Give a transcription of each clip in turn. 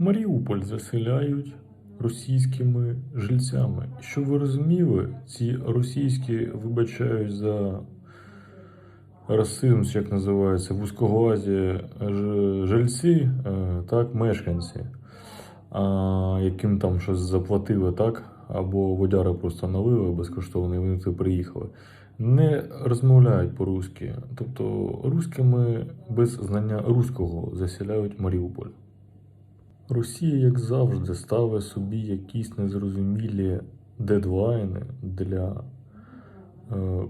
Маріуполь заселяють російськими жильцями. Щоб ви розуміли, ці російські вибачають за расизм, як називається, вузькоглазі жильці, е, так, мешканці, яким там щось заплатили, так, або водяри просто налили безкоштовно, і вони туди приїхали. Не розмовляють по-русски. Тобто русскими без знання руського заселяють Маріуполь. Росія, як завжди, ставить собі якісь незрозумілі дедлайни для е,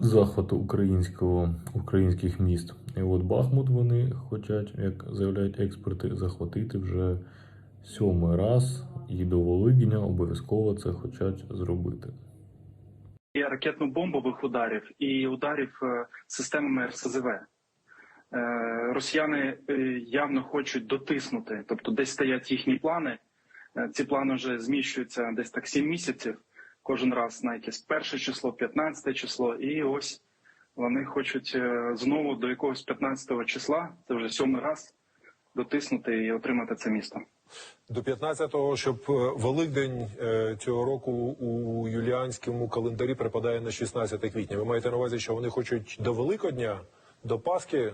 захвату українського, українських міст. І от Бахмут вони хочуть, як заявляють експерти, захватити вже сьомий раз, і до Волигіня обов'язково це хочуть зробити. і ракетно-бомбових ударів, і ударів е, системами РСЗВ. Е, Росіяни е, явно хочуть дотиснути, тобто десь стоять їхні плани. Е, Ці плани вже зміщуються десь так 7 місяців, кожен раз на якесь перше число, 15 число, і ось вони хочуть знову до якогось 15 числа, це вже сьомий раз, дотиснути і отримати це місто. До 15-го, щоб Великдень цього року у юліанському календарі припадає на 16 квітня. Ви маєте на увазі, що вони хочуть до Великодня, до Пасхи?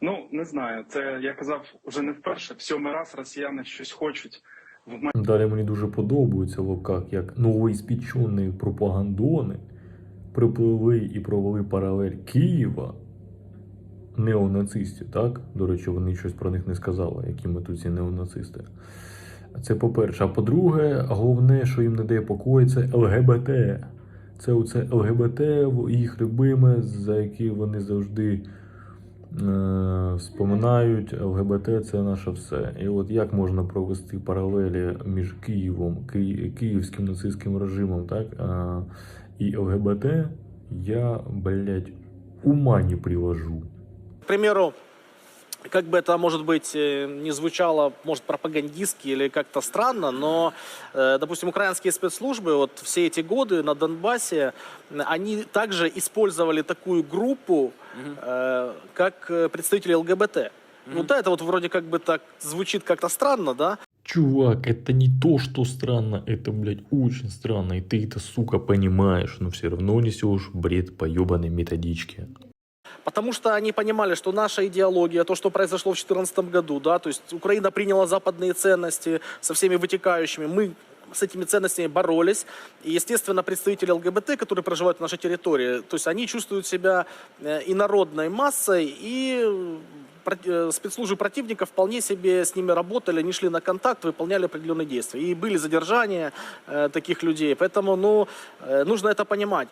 Ну не знаю, це я казав вже не вперше. В сьомий раз росіяни щось хочуть в Далі мені дуже подобається лапках, як новоіспічені пропагандони припливли і провели паралель Києва неонацистів, так? До речі, вони щось про них не сказали, які ми тут ці неонацисти. Це по-перше. А по-друге, головне, що їм не дає покою, це ЛГБТ. Це оце ЛГБТ, їх любиме, за які вони завжди споминають. ЛГБТ це наше все. І от як можна провести паралелі між Києвом, Ки- київським нацистським режимом, так, е, і ЛГБТ, я, блядь, ума не привожу. К как бы это, может быть, э, не звучало, может, пропагандистски или как-то странно, но, э, допустим, украинские спецслужбы вот все эти годы на Донбассе, они также использовали такую группу, э, как представители ЛГБТ. Ну да, это вот вроде как бы так звучит как-то странно, да? Чувак, это не то, что странно, это, блядь, очень странно, и ты это, сука, понимаешь, но все равно несешь бред по ебаной методичке. Потому что они понимали, что наша идеология, то, что произошло в 2014 году, да, то есть Украина приняла западные ценности со всеми вытекающими, мы с этими ценностями боролись. И, естественно, представители ЛГБТ, которые проживают на нашей территории, то есть они чувствуют себя э, инородной массой, и э, э, спецслужбы противника вполне себе с ними работали, они шли на контакт, выполняли определенные действия. И были задержания таких людей. Поэтому, ну, нужно это понимать.